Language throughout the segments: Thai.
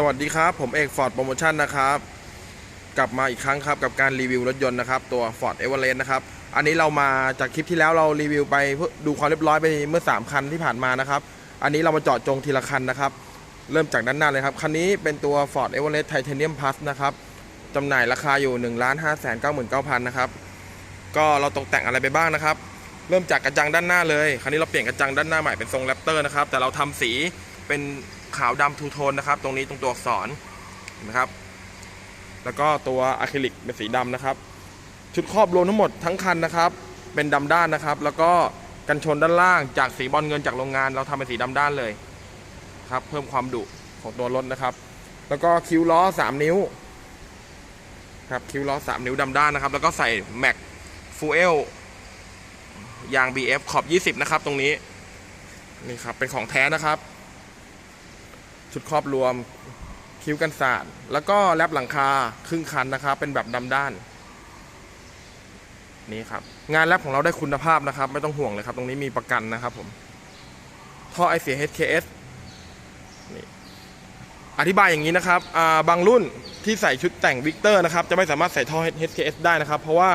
สวัสดีครับ ผมเอกฟอร์ดโปรโมชั่นนะครับ กลับมาอีกครั้งครับ กับการรีวิวรถยนต์นะครับ ตัว Ford e v e r e s t นะครับ อันนี้เรามาจากคลิปที่แล้วเรารีวิวไปเพื่อดูความเรียบร้อยไปเมื่อ 3 คันที่ผ่านมานะครับ อันนี้เรามาเจาะจงทีละคันนะครับ เริ่มจากด้านหน้าเลยครับ คันนี้เป็นตัว Ford e v e r e s t Titanium Plus นะครับจำหน่ายราคาอยู่ 1 5 9 9 0 0นะครับ ก็เราตกแต่งอะไรไปบ้างนะครับ เริ่มจากกระจังด้านหน้าเลยคราวนี้เราเปลี่ยนกระจังด้านหน้าใหม่เป็นทรงแรปเตอร์นะครับ แต่เราทำสี เป็นขาวดำทูโทนนะครับ ตรงนี้ตรงตัวอักษรนะครับ แล้วก็ตัวอะคริลิกเป็นสีดำนะครับ ชุดครอบรวมทั้งหมดทั้งคันนะครับ เป็นดำด้านนะครับ แล้วก็กันชนด้านล่างจากสีบอลเงินจากโรงงาน เราทำเป็นสีดำด้านเลยครับ เพิ่มความดุของตัวรถนะครับ แล้วก็คิ้วล้อ 3 นิ้วครับคิ้วล้อ 3 นิ้วดำด้านนะครับ แล้วก็ใส่แม็กฟูเอลยาง BF ขอบ 20 นะครับ ตรงนี้ นี่ครับ เป็นของแท้นะครับ ชุดครอบรวมคิ้วกันสาดแล้วก็แรปหลังคาครึ่งคันนะครับ เป็นแบบดำด้าน นี่ครับ งานแรปของเราได้คุณภาพนะครับ ไม่ต้องห่วงเลยครับ ตรงนี้มีประกันนะครับผมท่อไอเสีย HKS นี่อธิบายอย่างนี้นะครับาบางรุ่นที่ใส่ชุดแต่งวิกเตอร์นะครับ จะไม่สามารถใส่ท่อ HKS ได้นะครับ เพราะว่า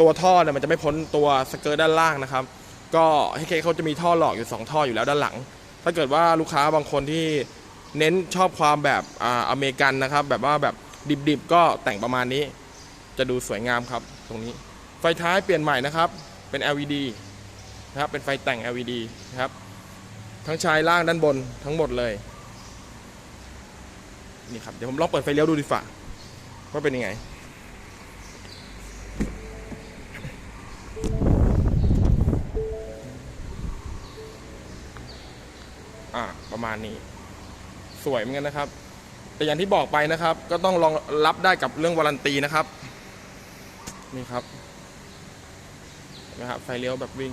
ตัวท่อเนี่ยมันจะไม่พ้นตัวสเกิร์ตด้านล่างนะครับ ก็ให้เคเขาจะมีท่อหลอกอยู่ 2 ท่ออยู่แล้วด้านหลัง ถ้าเกิดว่าลูกค้าบางคนที่ เน้นชอบความแบบอ่าอเมริกันนะครับ แบบว่าแบบดิบๆก็แต่งประมาณนี้ จะดูสวยงามครับตรงนี้ ไฟท้ายเปลี่ยนใหม่นะครับ เป็น LED นะครับเป็นไฟแต่ง LED นะครับ ทั้งชายล่างด้านบนทั้งหมดเลยนี่ครับเดี๋ยวผมลองเปิดไฟเลี้ยวดูดีฝ่าว่าเป็นยังไงอ่าประมาณนี้ สวยเหมือนกันนะครับ แต่อย่างที่บอกไปนะครับ ก็ต้องรองรับได้กับเรื่องวารันตีนะครับ นี่ครับนะครับไฟเลี้ยวแบบวิ่ง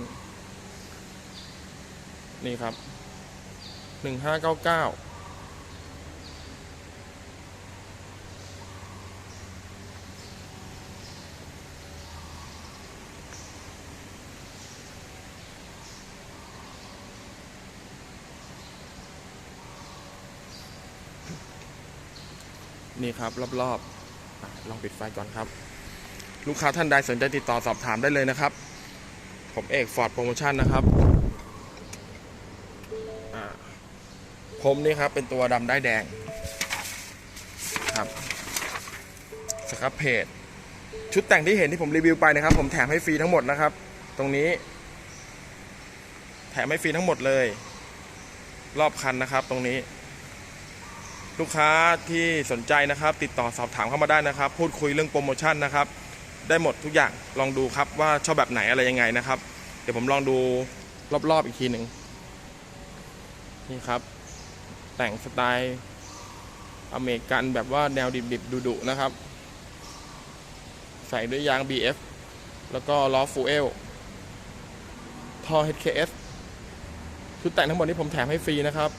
นี่ครับหนึ่งห้าเก้าเก้า นี่ครับรอบๆอลองปิดไฟก่อนครับ ลูกค้าท่านใดสนใจติดต่อสอบถามได้เลยนะครับ ผมเอกฟอร์ดโปรโมชั่นนะครับผมนี่ครับเป็นตัวดำได้แดงครับสครับเพจชุดแต่งที่เห็นที่ผมรีวิวไปนะครับ ผมแถมให้ฟรีทั้งหมดนะครับ ตรงนี้ แถมให้ฟรีทั้งหมดเลย รอบคันนะครับ ตรงนี้ ลูกค้าที่สนใจนะครับ ติดต่อสอบถามเข้ามาได้นะครับ พูดคุยเรื่องโปรโมชั่นนะครับ ได้หมดทุกอย่างลองดูครับว่าชอบแบบไหนอะไรยังไงนะครับ เดี๋ยวผมลองดูรอบๆอีกทีหนึ่งนี่ครับ แต่งสไตล์อเมริกันแบบว่าแนวดิบๆดุๆนะครับ ใส่ด้วยยาง BF แล้วก็ล้อฟูเอลท่อ HKS ชุดแต่งทั้งหมดนี้ผมแถมให้ฟรีนะครับ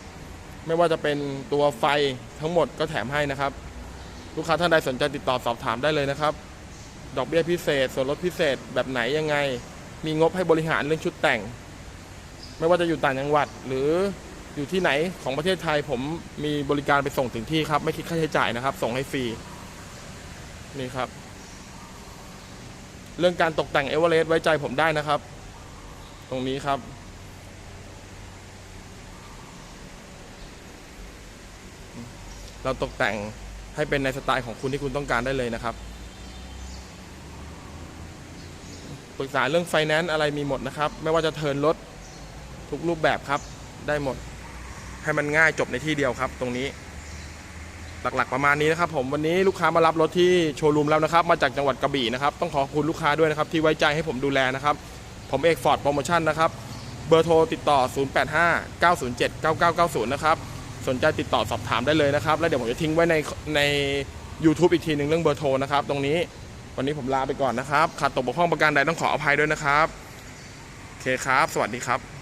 ไม่ว่าจะเป็นตัวไฟทั้งหมดก็แถมให้นะครับ ลูกค้าท่านใดสนใจติดต่อสอบถามได้เลยนะครับ ดอกเบี้ยพิเศษ ส่วนลดพิเศษแบบไหนยังไง มีงบให้บริหารเรื่องชุดแต่ง ไม่ว่าจะอยู่ต่างจังหวัดหรืออยู่ที่ไหนของประเทศไทยผมมีบริการไปส่งถึงที่ครับ ไม่คิดค่าใช้จ่ายนะครับ ส่งให้ฟรีนี่ครับ เรื่องการตกแต่งเอเวอเรสต์ไว้ใจผมได้นะครับ ตรงนี้ครับ เราตกแต่งให้เป็นในสไตล์ของคุณที่คุณต้องการได้เลยนะครับปรึกษาเรื่องไฟแนนซ์อะไรมีหมดนะครับ ไม่ว่าจะเทินรถทุกรูปแบบครับ ได้หมด ให้มันง่ายจบในที่เดียวครับ ตรงนี้ หลักๆประมาณนี้นะครับผมวันนี้ลูกค้ามารับรถที่โชว์รูมแล้วนะครับ มาจากจังหวัดกระบี่นะครับ ต้องขอบคุณลูกค้าด้วยนะครับ ที่ไว้ใจให้ผมดูแลนะครับ ผมเอกฟอร์ดโปรโมชั่นนะครับ เบอร์โทรติดต่อ 085 907 9990 นะครับ สนใจติดต่อสอบถามได้เลยนะครับ แล้วเดี๋ยวผมจะทิ้งไว้ในใน YouTube อีกทีหนึ่งเรื่องเบอร์โทรนะครับ ตรงนี้วันนี้ผมลาไปก่อนนะครับขาดตกบกพร่องประการใดต้องขออภัยด้วยนะครับโอเคครับ สวัสดีครับ